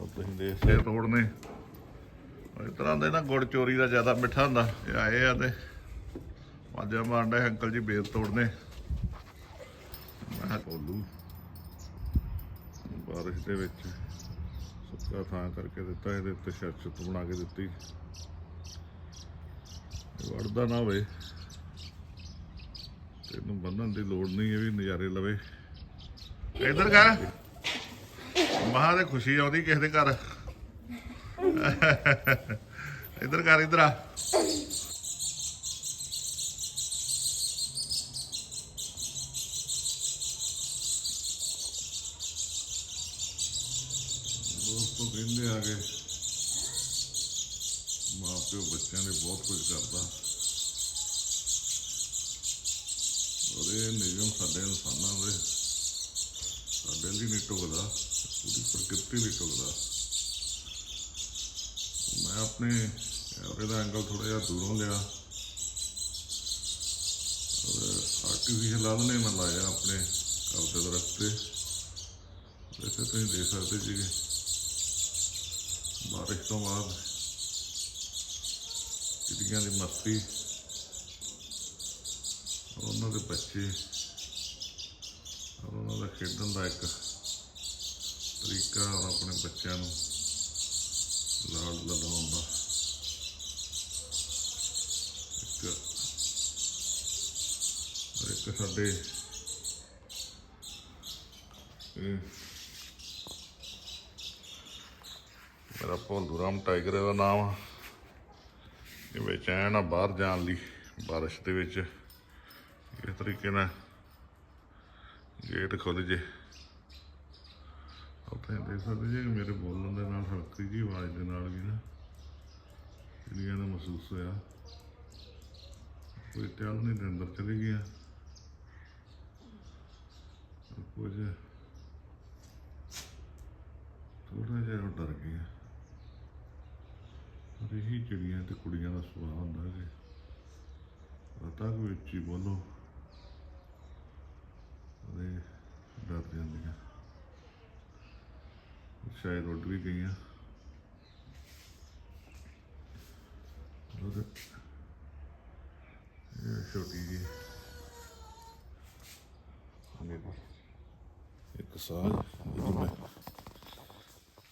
ਉਹ ਤੁਸੀਂ ਦੇਖ ਸੇ ਤੋੜਨੇ ਇਸ ਤਰ੍ਹਾਂ ਦੇ ਨਾ ਗੁੜ ਚੋਰੀ ਦਾ ਜ਼ਿਆਦਾ ਮਿੱਠਾ ਹੁੰਦਾ। ਇਹ ਆਏ ਆ ਤੇ ਵਾਜਾ ਮਾਰਦਾ ਅੰਕਲ ਜੀ ਬੇਰ ਤੋੜਨੇ। ਮੈਂ ਕਿਹਾ ਤੋਲੂ ਬਾਰਿਸ਼ ਦੇ ਵਿੱਚ ਸੁੱਕਾ ਥਾਂ ਕਰਕੇ ਦਿੱਤਾ ਇਹਦੇ ਉੱਤੇ ਛੱਤ ਬਣਾ ਕੇ ਦਿੱਤੀ। ਵੜਦਾ ਨਾ ਹੋਵੇ। ਤੇ ਇਹਨੂੰ ਬੰਨਣ ਦੀ ਲੋੜ ਨਹੀਂ ਇਹ ਵੀ ਨਜ਼ਾਰੇ ਲਵੇ। ਇਧਰ ਕਰ। ਮਹਾ ਤੇ ਖੁਸ਼ੀ ਆਉਂਦੀ ਕਿਸੇ ਦੇ ਘਰ। ਇਧਰ ਕਰ, ਇੱਧਰ ਆ। ਦੋਸਤੋ ਕਹਿੰਦੇ ਆ ਗਏ ਮਾਂ ਪਿਓ ਬੱਚਿਆਂ ਦੇ ਬਹੁਤ ਕੁਝ ਕਰਦਾ ਔਰ ਨਿਯਮ ਸਾਡੇ ਇਨਸਾਨਾਂ ਦੇ, ਸਾਡੇ ਲਈ ਨਹੀਂ ਟੁਕਦਾ ਪ੍ਰਕਿਰਤੀ ਲਈ ਟੁਕਦਾ ਮੈਂ ਆਪਣੇ ਕੈਮਰੇ ਦਾ ਐਂਗਲ ਥੋੜਾ ਜਿਹਾ ਦੂਰੋਂ ਲਿਆ। ਔਰ ਆਰਟੀਫੀਸ਼ੀਅਲ ਲਾਲ ਨੇ ਮੈਂ ਲਾਇਆ ਆਪਣੇ ਘਰ ਦੇ ਦਰਖਤ ਤੇ। ਵੈਸੇ ਤੁਸੀਂ ਦੇਖ ਸਕਦੇ ਜੀ ਬਾਰਿਸ਼ ਤੋਂ ਬਾਅਦ ਚਿੜੀਆਂ ਦੀ ਮਸਤੀ ਉਹਨਾਂ ਦੇ ਬੱਚੇ। ਉਹਨਾਂ ਦਾ ਖੇਡਣ ਦਾ ਇੱਕ ਤਰੀਕਾ ਆਪਣੇ ਬੱਚਿਆਂ ਨੂੰ ਲਾਡ ਲਗਾਉਣ ਦਾ। ਇੱਕ ਇੱਕ ਸਾਡੇ ਮੇਰਾ ਭੋਲੂ ਰਾਮ ਟਾਈਗਰ ਦਾ ਨਾਮ ਆ। ਇਹ ਵਿੱਚ ਐਨ ਆ ਬਾਹਰ ਜਾਣ ਲਈ, ਬਾਰਿਸ਼ ਦੇ ਵਿੱਚ। ਇਸ ਤਰੀਕੇ ਨਾਲ ਗੇਟ ਖੁੱਲ ਜੇ। ਉੱਥੇ ਦੇਖ ਸਕਦੇ ਜੇ ਮੇਰੇ ਬੋਲਣ ਦੇ ਨਾਲ ਹਲਕੀ ਜੀ ਆਵਾਜ਼ ਦੇ ਨਾਲ ਵੀ ਨਾ ਜਿਹੜੀਆਂ ਦਾ ਮਹਿਸੂਸ ਹੋਇਆ। ਕੋਈ ਟਿਆਲ ਨਹੀਂ ਦੇ ਅੰਦਰ ਚਲੀ ਗਿਆ ਕੁਝ ਥੋੜਾ ਜਿਹਾ ਉਹ ਡਰ ਗਿਆ। ਔਰ ਇਹੀ ਚਿੜੀਆਂ ਤੇ ਕੁੜੀਆਂ ਦਾ ਸੁਭਾਅ ਹੁੰਦਾ ਕਿ ਰਤਾ ਕੋਈ ਉੱਚੀ ਬੋਲੋ। ਉਹਦੇ ਡਰ ਜਾਂਦੀਆਂ। ਸ਼ਾਇਦ ਉੱਡ ਵੀ ਗਈਆਂ। ਉਹਦੇ ਇਹ ਛੋਟੀ ਜੀ ਇੱਕ ਸਾਲ ਇਹਨੂੰ ਮੈਂ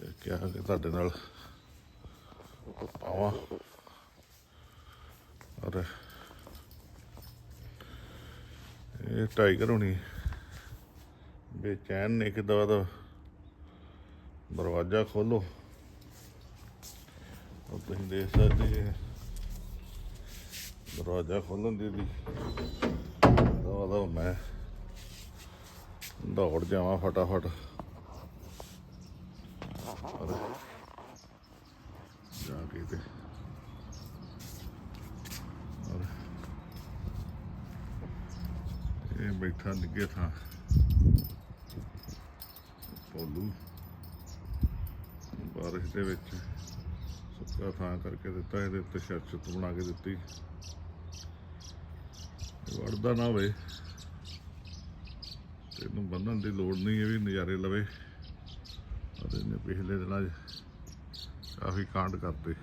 ਇਹ ਕਿਹਾ ਕਿ ਤੁਹਾਡੇ ਨਾਲ ਆਵਾਂ। ਔਰ ਇਹ ਟਾਈਗਰ ਹੋਣੀ। ਬੇਚੈਨ ਨੇ ਕਿ ਦਵਾ ਦਾ ਦਰਵਾਜ਼ਾ ਖੋਲੋ। ਉਹ ਤੁਸੀਂ ਦੇਖ ਸਕਦੇ ਜੀ। ਦਰਵਾਜ਼ਾ ਖੋਲਣ ਦੀ ਦੀ ਦਵਾ ਮੈਂ ਦੌੜ ਜਾਵਾਂ ਫਟਾਫਟ। ਜਾ ਕੇ ਤੇ ਇਹ ਬੈਠਾ ਨਿੱਗੇ ਥਾਂ। ਪੋਲੂ। ਦੇ ਵਿੱਚ। ਸੁੱਕਾ ਥਾਂ ਕਰਕੇ ਦਿੱਤਾ, ਇਹਦੇ ਉੱਤੇ ਛੱਤ ਬਣਾ ਕੇ ਦਿੱਤੀ। ਵੜਦਾ ਨਾ ਹੋਵੇ। ਇਹਨੂੰ ਬੰਨਣ ਦੀ ਲੋੜ ਨਹੀਂ, ਇਹ ਵੀ ਨਜ਼ਾਰੇ ਲਵੇ। ਅਤੇ ਇਹਨੇ ਪਿਛਲੇ ਦਿਨਾਂ 'ਚ ਕਾਫੀ ਕਾਂਡ ਕਰਤੇ।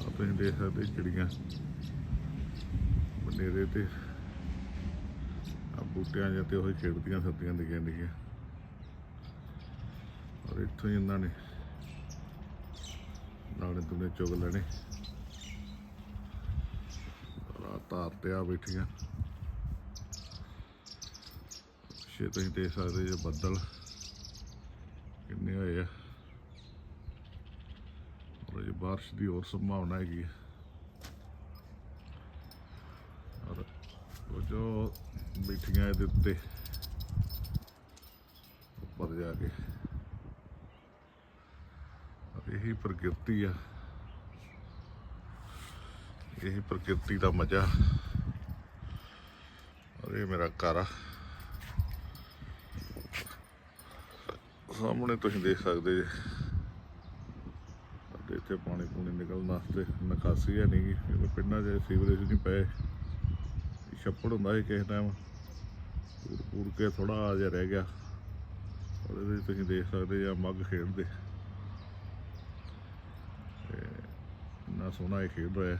ਆਹ ਦੇਖ ਸਕਦੇ ਚਿੜੀਆਂ। ਬਨੇਰੇ ਤੇ ਆ ਬੂਟਿਆਂ ਜਾਂ ਤੇ ਉਹ ਖੇਡਦੀਆਂ ਸਰਦੀਆਂ ਦੀਆਂ ਨਿੱਕੀਆਂ ਔਰ ਇੱਥੋਂ ਹੀ ਇਹਨਾਂ ਨੇ ਨਾਲੇ ਦੁਨੇ ਚੁਗ ਲੈਣੇ। ਰਾਤ ਤੇ ਆ ਬੈਠੀਆਂ। ਪਿੱਛੇ ਤੁਸੀਂ ਦੇਖ ਸਕਦੇ ਜੇ ਬੱਦਲ ਕਿੰਨੇ ਹੋਏ ਆ। ਔਰ ਇਹ ਬਾਰਿਸ਼ ਦੀ ਹੋਰ ਸੰਭਾਵਨਾ ਹੈਗੀ ਹੈ ਔਰ ਉਹ ਜੋ ਬੈਠੀਆਂ ਇਹਦੇ ਉੱਤੇ ਉੱਪਰ ਜਾ ਕੇ। ਇਹੀ ਪ੍ਰਕਿਰਤੀ ਆ। ਇਹੀ ਪ੍ਰਕਿਰਤੀ ਦਾ ਮਜ਼ਾ। ਔਰ ਇਹ ਮੇਰਾ ਘਰ ਆ। ਸਾਹਮਣੇ ਤੁਸੀਂ ਦੇਖ ਸਕਦੇ ਜੇ। ਸਾਡੇ ਇੱਥੇ ਪਾਣੀ ਪੂਣੀ ਨਿਕਲਣ ਵਾਸਤੇ ਨਿਕਾਸੀ ਹੈ ਨਹੀਂ ਗੀ। ਪਿੰਡਾਂ 'ਚ ਸੀਵਰੇਜ ਨਹੀਂ ਪਏ। ਛੱਪੜ ਹੁੰਦਾ ਸੀ ਕਿਸੇ ਟਾਈਮ ਪੂਰ ਕੇ ਥੋੜਾ ਜਿਹਾ ਰਹਿ ਗਿਆ। ਉਹਦੇ ਵਿੱਚ ਤੁਸੀਂ ਦੇਖ ਸਕਦੇ ਆ ਮੱਗ ਖੇਡਦੇ ਤੇ ਇੰਨਾ ਸੋਹਣਾ ਇਹ ਖੇਡ ਰਿਹਾ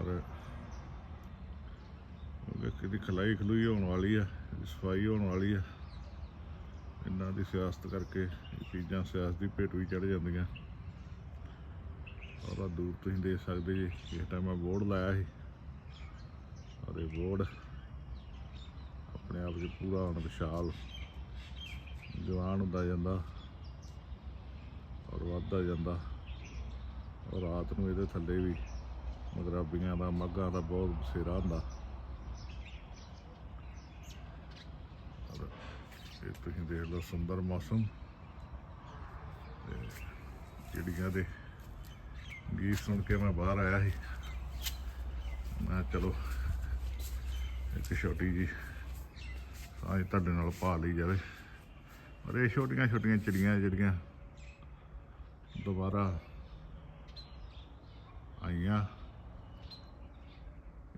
ਔਰ ਉਹਦੇ ਕਿਦੀ ਖਲਾਈ ਖਲੂਈ ਹੋਣ ਵਾਲੀ ਆ ਸਫ਼ਾਈ ਹੋਣ ਵਾਲੀ ਆ ਇਹਨਾਂ ਦੀ ਸਿਆਸਤ ਕਰਕੇ ਇਹ ਚੀਜ਼ਾਂ ਸਿਆਸਤ ਦੀ ਭੇਟ ਵੀ ਚੜ ਜਾਂਦੀਆਂ। ਔਰ ਆਹ ਦੂਰ ਤੁਸੀਂ ਦੇਖ ਸਕਦੇ ਜੀ, ਇਸ ਟਾਈਮ ਮੈਂ ਬੋਰਡ ਲਾਇਆ ਸੀ। ਔਰ ਇਹ ਬੋਰਡ, ਆਪਣੇ ਆਪ 'ਚ ਪੂਰਾ ਹੁਣ ਵਿਸ਼ਾਲ ਜਵਾਨ ਹੁੰਦਾ ਜਾਂਦਾ। ਔਰ ਵੱਧਦਾ ਜਾਂਦਾ। ਔਰ ਰਾਤ ਨੂੰ ਇਹਦੇ ਥੱਲੇ ਵੀ ਮਗਰਾਬੀਆਂ ਦਾ, ਮੱਘਾਂ ਦਾ ਬਹੁਤ ਬਸੇਰਾ ਹੁੰਦਾ। ਔਰ ਇਹ ਤੁਸੀਂ ਦੇਖ ਲਓ ਸੁੰਦਰ ਮੌਸਮ। ਤੇ ਚਿੜੀਆਂ ਦੇ ਗੀਤ ਸੁਣ ਕੇ ਮੈਂ ਬਾਹਰ ਆਇਆ ਸੀ। ਮੈਂ ਚਲੋ, ਇੱਕ ਛੋਟੀ ਜੀ ਸਾਂਝ ਤੁਹਾਡੇ ਨਾਲ ਪਾ ਲਈ ਜਾਵੇ। ਔਰ ਇਹ ਛੋਟੀਆਂ ਛੋਟੀਆਂ ਚਿੜੀਆਂ ਜਿਹੜੀਆਂ ਦੁਬਾਰਾ ਆਈਆਂ।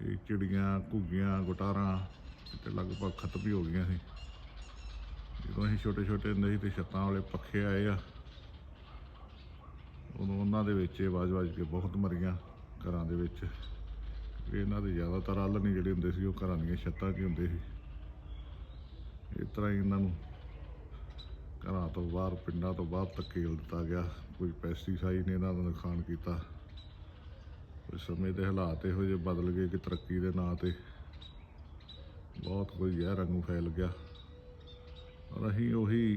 ਇਹ ਚਿੜੀਆਂ, ਘੁੱਗੀਆਂ, ਗੁਟਾਰਾਂ ਤੇ ਲਗਭਗ ਖਤਮ ਹੀ ਹੋ ਗਈਆਂ ਸੀ। ਜਦੋਂ ਅਸੀਂ ਛੋਟੇ ਛੋਟੇ ਹੁੰਦੇ ਸੀ ਤੇ ਛੱਤਾਂ ਵਾਲੇ ਪੱਖੇ ਆਏ ਆ, ਉਦੋਂ ਉਹਨਾਂ ਦੇ ਵਿੱਚ ਇਹ ਵੱਜ-ਵੱਜ ਕੇ ਬਹੁਤ ਮਰੀਆਂ ਘਰਾਂ ਦੇ ਵਿੱਚ। ਇਹਨਾਂ ਦੇ ਜ਼ਿਆਦਾਤਰ ਹੱਲ ਨਹੀਂ ਜਿਹੜੇ ਹੁੰਦੇ ਸੀ, ਉਹ ਘਰਾਂ ਦੀਆਂ ਛੱਤਾਂ 'ਚ ਹੁੰਦੇ ਸੀ। ਇਸ ਤਰ੍ਹਾਂ ਹੀ ਇਹਨਾਂ ਨੂੰ ਘਰਾਂ ਤੋਂ ਬਾਹਰ, ਪਿੰਡਾਂ ਤੋਂ ਬਾਹਰ ਧੱਕੇਲ ਦਿੱਤਾ ਗਿਆ। ਕੋਈ ਪੈਸਟੀਸਾਈਡ ਨੇ ਇਹਨਾਂ ਦਾ ਨੁਕਸਾਨ ਕੀਤਾ। ਕੋਈ ਸਮੇਂ ਦੇ ਹਾਲਾਤ ਇਹੋ ਜਿਹੇ ਬਦਲ ਗਏ ਕਿ ਤਰੱਕੀ ਦੇ ਨਾਂ ਤੇ ਬਹੁਤ ਕੁਝ ਜ਼ਹਿਰ ਵਾਂਗੂ ਫੈਲ ਗਿਆ। ਔਰ ਅਸੀਂ ਉਹੀ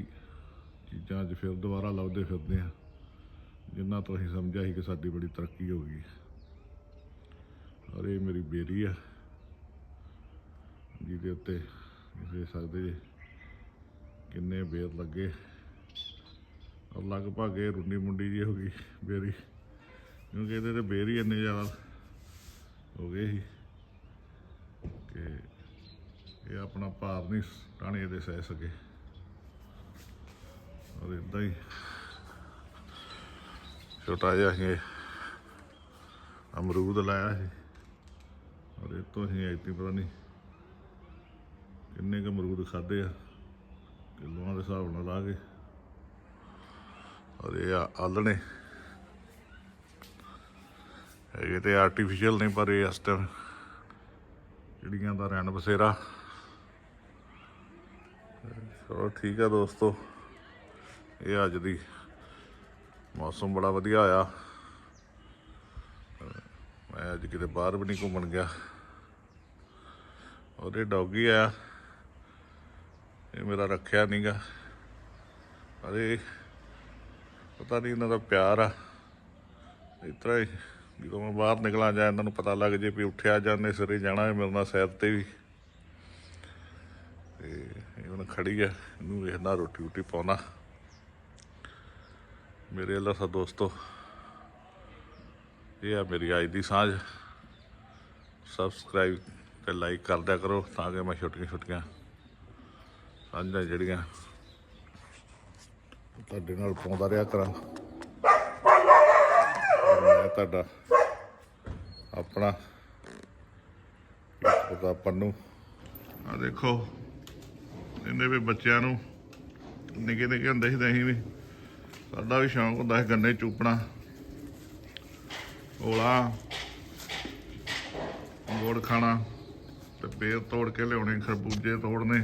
ਚੀਜ਼ਾਂ ਅੱਜ ਫਿਰ ਦੁਬਾਰਾ ਲੱਭਦੇ ਫਿਰਦੇ ਹਾਂ, ਜਿੰਨਾ ਤੋਂ ਅਸੀਂ ਸਮਝਿਆ ਸੀ ਕਿ ਸਾਡੀ ਬੜੀ ਤਰੱਕੀ ਹੋ ਗਈ। ਔਰ ਇਹ ਮੇਰੀ ਬੇਰੀ ਆ, ਜਿਹਦੇ ਉੱਤੇ ਦੇਖ ਸਕਦੇ ਜੇ। ਕਿੰਨੇ ਬੇਰ ਲੱਗੇ। ਔਰ ਲਗਭਗ ਇਹ ਰੁੰਡੀ ਮੁੰਡੀ ਜੀ ਹੋ ਗਈ ਬੇਰੀ। ਕਿਉਂਕਿ ਇਹਦੇ ਤੇ ਬੇਰ ਹੀ ਇੰਨੇ ਜ਼ਿਆਦਾ ਹੋ ਗਏ ਸੀ ਕਿ ਇਹ ਆਪਣਾ ਭਾਰ ਨਹੀਂ ਟਾਣੇ ਦੇ ਸਹਿ ਸਕੇ। ਔਰ ਇਦਾਂ ਹੀ ਛੋਟਾ ਜਿਹਾ ਹੀ ਅਮਰੂਦ ਲਾਇਆ ਸੀ। ਔਰ ਇਹ ਤੋਂ ਹੀ ਐਤੀ ਪਤਾ ਨਹੀਂ ਕਿੰਨੇ ਕੁ ਅਮਰੂਦ ਖਾਦੇ ਆ। ਕਿਲੋਆਂ ਦੇ ਹਿਸਾਬ ਨਾਲ ਲਾ ਕੇ। ਔਰ ਇਹ ਆ ਆਲਣੇ ਇਹ ਤੇ ਆਰਟੀਫੀਸ਼ੀਅਲ ਨਹੀਂ ਪਰ ਇਹ ਇਸ ਟਾਈਮ ਚਿੜੀਆਂ ਦਾ ਰਹਿਣ ਬਸੇਰਾ। ਚਲੋ ਠੀਕ ਆ ਦੋਸਤੋ। ਇਹ ਅੱਜ ਦੀ ਮੌਸਮ ਬੜਾ ਵਧੀਆ ਆ ਮੈਂ ਅੱਜ ਕਿਤੇ ਬਾਹਰ ਵੀ ਨਹੀਂ ਘੁੰਮਣ ਗਿਆ। ਔਰ ਇਹ ਡੌਗੀ ਆ। ਇਹ ਮੇਰਾ ਰੱਖਿਆ ਨਹੀਂਗਾ ਅਰੇ, ਪਤਾ ਨਹੀਂ ਇਹਨਾਂ ਦਾ ਪਿਆਰ ਆ। ਇਸ ਤਰ੍ਹਾਂ ਹੀ, ਜਦੋਂ ਮੈਂ ਬਾਹਰ ਨਿਕਲਾਂ ਜਾਂ ਇਹਨਾਂ ਨੂੰ ਪਤਾ ਲੱਗ ਜੇ ਵੀ ਉੱਠਿਆ ਜਾਂਦੇ ਸਵੇਰੇ ਜਾਣਾ ਮੇਰੇ ਨਾਲ ਸੈਰ ਤੇ ਵੀ। ਤੇ ਇਹ ਹੁਣ ਖੜੀ ਆ, ਇਹਨੂੰ ਵੇਖਣਾ ਰੋਟੀ ਰੋਟੀ ਪਾਉਣਾ। ਮੇਰੇ ਅੱਲਾ ਸਾ ਦੋਸਤੋ, ਇਹ ਆ ਮੇਰੀ ਅੱਜ ਦੀ ਸਾਂਝ। ਸਬਸਕ੍ਰਾਈਬ ਤੇ ਲਾਈਕ ਕਰਦਿਆ ਕਰੋ ਤਾਂ ਕਿ ਮੈਂ ਛੋਟੀਆਂ ਛੋਟੀਆਂ ਸਾਂਝਾ ਜਿਹੜੀਆਂ ਤੁਹਾਡੇ ਨਾਲ ਪਾਉਂਦਾ ਰਿਹਾ ਕਰਾਂ। ਮੈਂ ਤੁਹਾਡਾ ਆਪਣਾ ਇੱਕ ਉਹਦਾ ਪੰਨੂ ਆ ਦੇਖੋ, ਇਹਨੇ ਵੀ ਬੱਚਿਆਂ ਨੂੰ ਨਿੱਕੇ ਨਿੱਕੇ ਹੁੰਦੇ ਸੀ ਤਾਂ ਅਸੀਂ ਵੀ ਸਾਡਾ ਵੀ ਸ਼ੌਂਕ ਹੁੰਦਾ ਸੀ ਗੰਨੇ ਚੂਪਣਾ। ਓਲਾ ਗੁੜ ਖਾਣਾ ਤੇ ਬੇਰ ਤੋੜ ਕੇ ਲਿਆਉਣੇ, ਖਰਬੂਜੇ ਤੋੜਨੇ।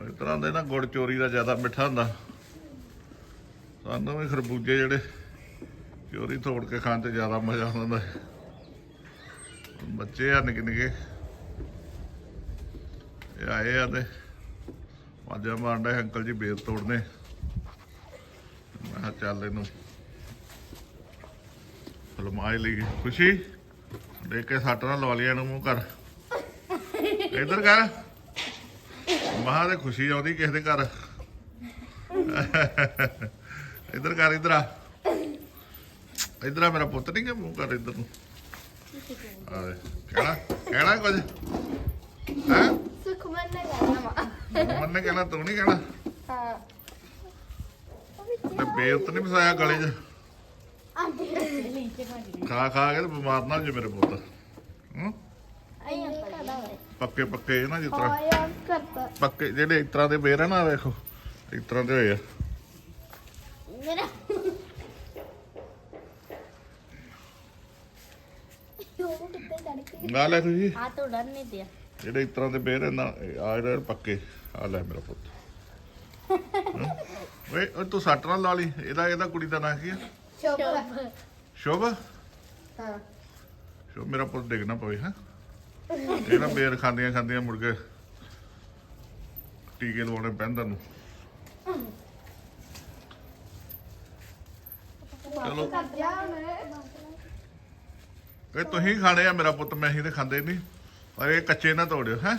ਇਸ ਤਰ੍ਹਾਂ ਦੇ ਨਾ ਗੁੜ ਚੋਰੀ ਦਾ ਜ਼ਿਆਦਾ ਮਿੱਠਾ ਹੁੰਦਾ। ਸਾਨੂੰ ਵੀ ਖਰਬੂਜੇ ਜਿਹੜੇ ਚੋਰੀ ਤੋੜ ਕੇ ਖਾਣ ਤੇ ਜ਼ਿਆਦਾ ਮਜ਼ਾ ਆਉਂਦਾ ਬੱਚੇ ਆ ਨਿੱਕੇ ਨਿੱਕੇ। ਇਹ ਆਏ ਆ ਤੇ ਵਾਜਾ ਮਾਰਦਾ ਅੰਕਲ ਜੀ ਬੇਰ ਤੋੜਨੇ। ਮੈਂ ਕਿਹਾ ਚੱਲ ਇਹਨੂੰ ਫਲਮਾਈ ਲਈ। ਖੁਸ਼ੀ ਦੇਖ ਕੇ ਸੱਟ ਨਾ ਲਵਾ ਲਿਆ ਇਹਨੂੰ ਮੂੰਹ ਕਰ ਇਧਰ ਕਰ। ਮਹਾ ਤੇ ਖੁਸ਼ੀ ਆਉਂਦੀ ਕਿਸੇ ਦੇ ਘਰ? ਇਧਰ ਕਰ ਇਧਰ ਆ। ਇਧਰ ਆ ਮੇਰਾ ਪੁੱਤ ਨਹੀਂ ਕਿ ਮੂੰਹ ਕਰ ਇਧਰ ਨੂੰ? ਆ ਦੇ। ਕਹਿਣਾ ਕਹਿਣਾ ਕੁਝ? ਹੈ? ਸੁਖਮਨ ਨੇ ਕਹਿਣਾ ਵਾ। ਮੰਨੇ ਕਹਿਣਾ ਤੂੰ ਨਹੀਂ ਕਹਿਣਾ? ਹਾਂ। ਤੇ ਬੇਰ ਤਾਂ ਨਹੀਂ ਫਸਾਇਆ ਗਲੇ 'ਚ? ਖਾ ਖਾ ਕੇ ਬਿਮਾਰ ਨਾ ਹੋ ਜੇ ਮੇਰੇ ਪੁੱਤ। ਹੂੰ? ਪੱਕੇ ਪੱਕੇ ਨਾ ਜਿਸ ਤਰ੍ਹਾਂ? ਯਾਰ ਕਰਤਾ ਪੱਕੇ ਜਿਹੜੇ ਇਸ ਤਰ੍ਹਾਂ ਦੇ ਬੇਰ ਆ ਨਾ ਵੇਖੋ। ਇਸ ਤਰ੍ਹਾਂ ਦੇ ਹੋਏ ਆ। ਮੇਰਾ ਉਹ ਕਿੱਥੇ ਚੜ ਕੇ ਗਾ ਲੈ ਤੁਸੀਂ ਆ ਤੋਂ ਡਰ ਨਹੀਂ ਦਿਆ ਜਿਹੜੇ ਇਸ ਤਰ੍ਹਾਂ ਦੇ ਬੇਰ ਆ ਨਾ ਆ ਜਿਹੜੇ ਪੱਕੇ ਆ ਲੈ ਮੇਰਾ ਪੁੱਤ। ਹਾਂ। ਓਏ ਉਹ ਤੂੰ ਸੱਟ ਨਾਲ ਲਾ ਲਈ। ਇਹਦਾ ਇਹਦਾ ਕੁੜੀ ਦਾ ਨਾਂ ਕੀ ਆ? ਸ਼ੋਭ। ਸ਼ੁਭ? ਹਾਂ। ਸ਼ੁਭ ਮੇਰਾ ਪੁੱਤ ਡਿੱਗ ਨਾ ਪਵੇ ਹਾਂ। ਇਹ ਨਾ ਬੇਰ ਖਾਂਦੀਆਂ ਖਾਂਦੀਆਂ ਮੁੜ ਕੇ ਟੀਕੇ ਲਵਾਉਣੇ ਪੈਂਦਾ ਨੂੰ ਚਲੋ। ਕਰ ਇਹ ਤੁਸੀਂ ਖਾਣੇ ਆ ਮੇਰਾ ਪੁੱਤ ਮੈਂ ਹੀ ਤੇ ਖਾਂਦੇ ਨਹੀਂ। ਪਰ ਇਹ ਕੱਚੇ ਨਾ ਤੋੜਿਓ ਹੈ?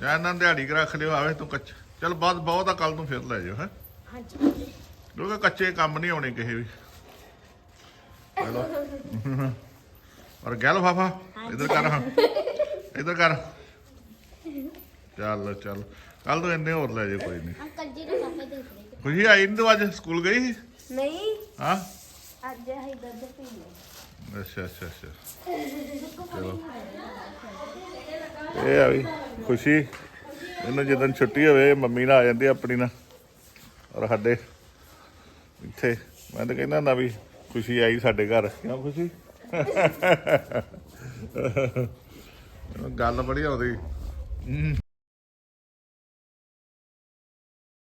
ਜਾਂ ਇਹਨਾਂ ਦਿਹਾੜੀ ਕੁ ਰੱਖ ਲਿਓ ਆਵੇ ਤੂੰ ਕੱਚ। ਚਲ ਬਾਅਦ ਬਹੁਤ ਆ ਕੱਲ ਨੂੰ ਫਿਰ ਲੈ ਜਾਓ ਹੈ? ਹਾਂਜੀ। ਕਿਉਂਕਿ ਕੱਚੇ ਕੰਮ ਨਹੀਂ ਆਉਣੇ ਕਿਸੇ ਵੀ। ਚਲੋ। ਔਰ ਗੱਲ ਫਾਫਾ ਇਧਰ ਕਰ ਹਾਂ। ਇਧਰ ਕਰ। ਚੱਲ ਚੱਲ। ਕੱਲ ਤੋਂ ਇੰਨੇ ਹੋਰ ਲੈ ਜਾਓ ਕੋਈ ਨਹੀਂ। ਅੰਕਲ ਜੀ ਨੇ ਕਾਫੇ ਦੇਖ। ਰਹੇ ਖੁਸ਼ੀ ਆਈ ਨੀ ਤੂੰ ਅੱਜ? ਸਕੂਲ ਗਈ ਸੀ? ਨਹੀਂ। ਹਾਂ? ਅੱਜ ਅਸੀਂ ਦੁੱਧ ਪੀ ਲਿਆ ਅੱਛਾ ਅੱਛਾ ਅੱਛਾ। ਚਲੋ। ਇਹ ਆ ਵੀ ਖੁਸ਼ੀ। ਇਹਨੂੰ ਜਦੋਂ ਛੁੱਟੀ ਹੋਵੇ ਮੰਮੀ ਨਾਲ ਆ ਜਾਂਦੀ ਆਪਣੀ ਨਾਲ। ਔਰ ਸਾਡੇ ਇੱਥੇ। ਮੈਂ ਤਾਂ ਕਹਿੰਦਾ ਨਾ ਵੀ ਖੁਸ਼ੀ ਆਈ ਸਾਡੇ ਘਰ। ਕਿਉਂ ਖੁਸ਼ੀ? ਗੱਲ ਬੜੀ ਆਉਂਦੀ।